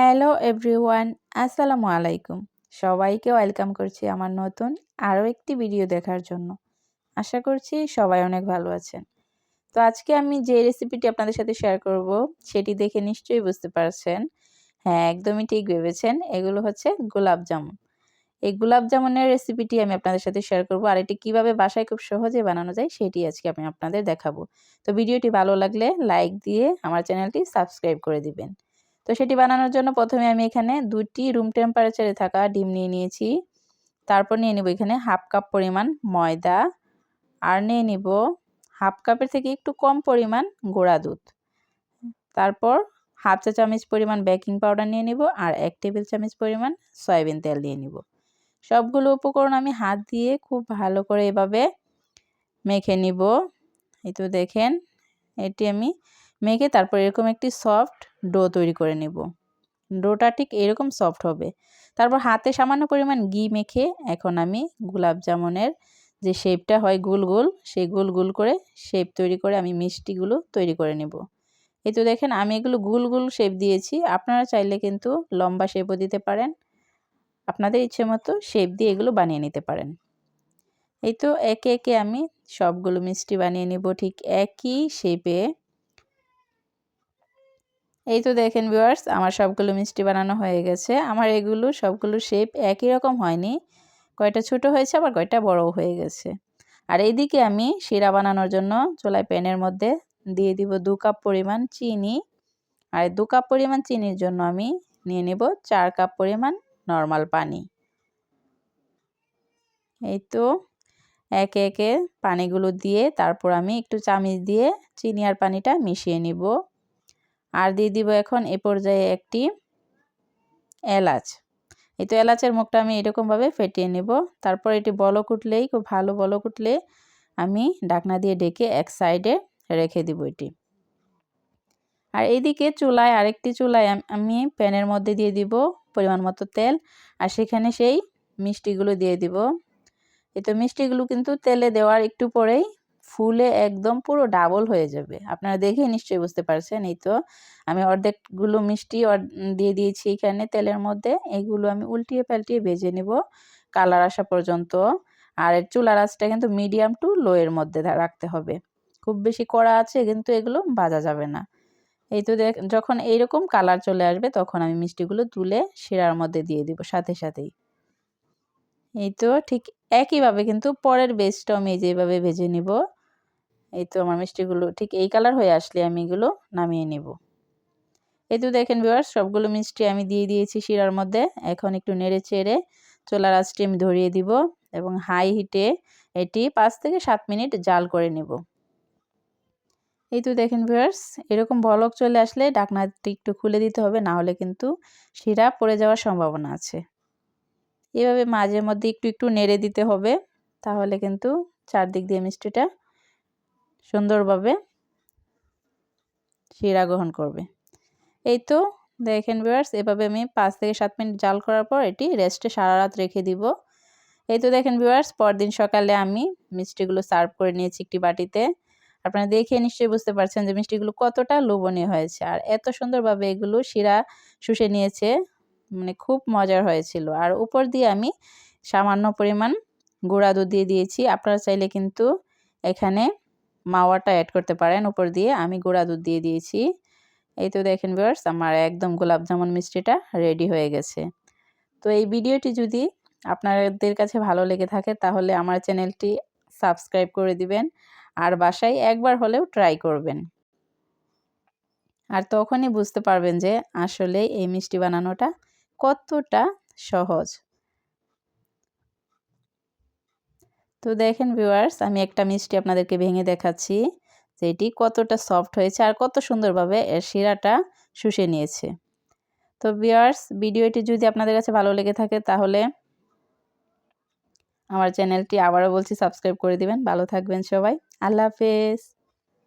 Hello everyone, আসসালামু আলাইকুম। সবাইকে ওয়েলকাম করছি আমার নতুন আরও একটি ভিডিও দেখার জন্য। আশা করছি সবাই অনেক ভালো আছেন। তো আজকে আমি যে রেসিপিটি আপনাদের সাথে শেয়ার করব, সেটি দেখে নিশ্চয়ই বুঝতে পারছেন। হ্যাঁ একদমই ঠিক ভেবেছেন। এগুলো হচ্ছে গোলাপ জামুন। এই গোলাপ জামুনের রেসিপিটি আমি আপনাদের সাথে শেয়ার করব আর এটি কীভাবে বাসায় খুব সহজে বানানো যায়, সেটি আজকে আমি আপনাদের দেখাবো। তো ভিডিওটি ভালো লাগলে লাইক দিয়ে আমার চ্যানেলটি সাবস্ক্রাইব করে দিবেন। তো সেটি বানানোর জন্য প্রথমে আমি এখানে দুটি রুম টেম্পারেচারে থাকা ডিম নিয়ে নিয়েছি। তারপর নিয়ে নেব এখানে হাফ কাপ পরিমাণ ময়দা। আর নিয়ে নিব হাফ কাপের থেকে একটু কম পরিমাণ গোড়া দুধ। তারপর হাফ চা চামচ পরিমাণ বেকিং পাউডার নিয়ে নিব আর এক টেবিল চামচ পরিমাণ সয়াবিন তেল নিয়ে নিব। সবগুলো উপকরণ আমি হাত দিয়ে খুব ভালো করে এভাবে মেখে নিব। এই তো দেখেন, এটি আমি মেখে তারপর এরকম একটি সফট ডো তৈরি করে নেব। ডোটা ঠিক এরকম সফট হবে। তারপর হাতে সামান্য পরিমাণ ঘি মেখে এখন আমি গোলাপ জামুনের যে শেপটা হয় গোল গোল, সেই গোল গোল করে শেপ তৈরি করে আমি মিষ্টিগুলো তৈরি করে নেব। এই তো দেখেন আমি এগুলো গোল গোল শেপ দিয়েছি। আপনারা চাইলে কিন্তু লম্বা শেপও দিতে পারেন। আপনাদের ইচ্ছে মতো শেপ দিয়ে এগুলো বানিয়ে নিতে পারেন। এই তো একে একে আমি সবগুলো মিষ্টি বানিয়ে নিব ঠিক একই শেপে। এই তো দেখেন ভিউয়ার্স আমার সবগুলো মিষ্টি বানানো হয়ে গেছে। আমার এগুলো, সবগুলো শেপ একই রকম হয়নি। কয়টা ছোট হয়েছে, আবার কয়টা বড়ও হয়ে গেছে। আর এইদিকে আমি শিরা বানানোর জন্য চোলাই প্যানের মধ্যে দিয়ে দিব দু কাপ পরিমাণ চিনি। আর দু কাপ পরিমাণ চিনির জন্য আমি নিয়ে নেব চার কাপ পরিমাণ নর্মাল পানি। এই তো একে একে পানিগুলো দিয়ে তারপর আমি একটু চামিচ দিয়ে চিনি আর পানিটা মিশিয়ে নিব। আর দিয়ে দিব এখন এ পর্যায়ে একটি এলাচ। এই তো এলাচের মুখটা আমি এরকমভাবে ফেটিয়ে নেব। তারপর এটি বলক উঠলেই খুব ভালো বলক উঠলে আমি ডাকনা দিয়ে ডেকে এক সাইডে রেখে দিব এটি। আর এইদিকে চুলায় আরেকটি চুলায় আমি প্যানের মধ্যে দিয়ে দিব পরিমাণ মতো তেল। আর সেখানে সেই মিষ্টিগুলো দিয়ে দিব। এই তো মিষ্টিগুলো কিন্তু তেলে দেওয়ার একটু পরেই ফুলে একদম পুরো ডাবল হয়ে যাবে। আপনারা দেখে নিশ্চয়ই বুঝতে পারছেন। এই তো আমি অর্ধেকগুলো মিষ্টি দিয়ে দিয়েছি এখানে তেলের মধ্যে। এগুলো আমি উল্টিয়ে পাল্টিয়ে ভেজে নেব কালার আসা পর্যন্ত। আর চুলার আঁচটা কিন্তু মিডিয়াম টু লো এর মধ্যে রাখতে হবে। খুব বেশি কড়া আছে কিন্তু এগুলো ভাজা যাবে না। এই তো দেখ, যখন এইরকম কালার চলে আসবে তখন আমি মিষ্টিগুলো তুলে শিরার মধ্যে দিয়ে দিব সাথে সাথেই। এই তো ঠিক একইভাবে কিন্তু পরের বেসটাও আমি যেভাবে ভেজে নিব এই তো আমার মিষ্টিগুলো, ঠিক এই কালার হয়ে আসলে আমি এগুলো নামিয়ে নেব। এই তো দেখেন বিওয়ার্স সবগুলো মিষ্টি আমি দিয়ে দিয়েছি শিরার মধ্যে। এখন একটু নেড়ে চেড়ে চোলার আঁচটি আমি ধরিয়ে দিব এবং হাই হিটে এটি পাঁচ থেকে সাত মিনিট জাল করে নেব। এই তো দেখেন ভিউয়ার্স এরকম বলক চলে আসলে ডাকনাটি একটু খুলে দিতে হবে, না হলে কিন্তু শিরা পড়ে যাওয়ার সম্ভাবনা আছে। এভাবে মাঝে মধ্যে একটু একটু নেড়ে দিতে হবে, তাহলে কিন্তু চারদিক দিয়ে মিষ্টিটা সুন্দরভাবে শিরা গ্রহণ করবে। এই তো, দেখেন ভিউয়ার্স এভাবে আমি পাঁচ থেকে সাত মিনিট জাল করার পর এটি রেস্টে সারা রাত রেখে দিব। এই তো দেখেন ভিউয়ার্স পরদিন সকালে আমি মিষ্টিগুলো সার্ভ করে নিয়েছি একটি বাটিতে। আপনারা দেখে নিশ্চয়ই বুঝতে পারছেন যে মিষ্টিগুলো কতটা লোভনীয় হয়েছে। আর এত সুন্দরভাবে এগুলো শিরা শুষে নিয়েছে মানে খুব মজার হয়েছিল। আর উপর দিয়ে আমি সামান্য পরিমাণ গুঁড়া দুধ দিয়ে দিয়েছি। আপনারা চাইলে কিন্তু এখানে মাওয়াটা অ্যাড করতে পারেন উপর দিয়ে। আমি গুঁড়া দুধ দিয়ে দিয়েছি। এই তো দেখেন ভিউয়ার্স আমার একদম গোলাপ জামুন মিষ্টিটা রেডি হয়ে গেছে। তো এই ভিডিওটি যদি আপনাদের কাছে ভালো লেগে থাকে, তাহলে আমার চ্যানেলটি সাবস্ক্রাইব করে দিবেন আর বাসায় একবার হলেও ট্রাই করবেন। আর তখনই বুঝতে পারবেন যে আসলে এই মিষ্টি বানানোটা কতটা সহজ। তো দেখেন ভিউয়ার্স আমি একটা মিষ্টি আপনাদেরকে ভেঙে দেখাচ্ছি, যে এটি কতটা সফট হয়েছে আর কত সুন্দরভাবে এর শিরাটা শুষে নিয়েছে। তো ভিউয়ার্স ভিডিওটি যদি আপনাদের কাছে ভালো লেগে থাকে তাহলে আমার চ্যানেলটি আবারও বলছি সাবস্ক্রাইব করে দিবেন। ভালো থাকবেন সবাই। আল্লাহ হাফেজ।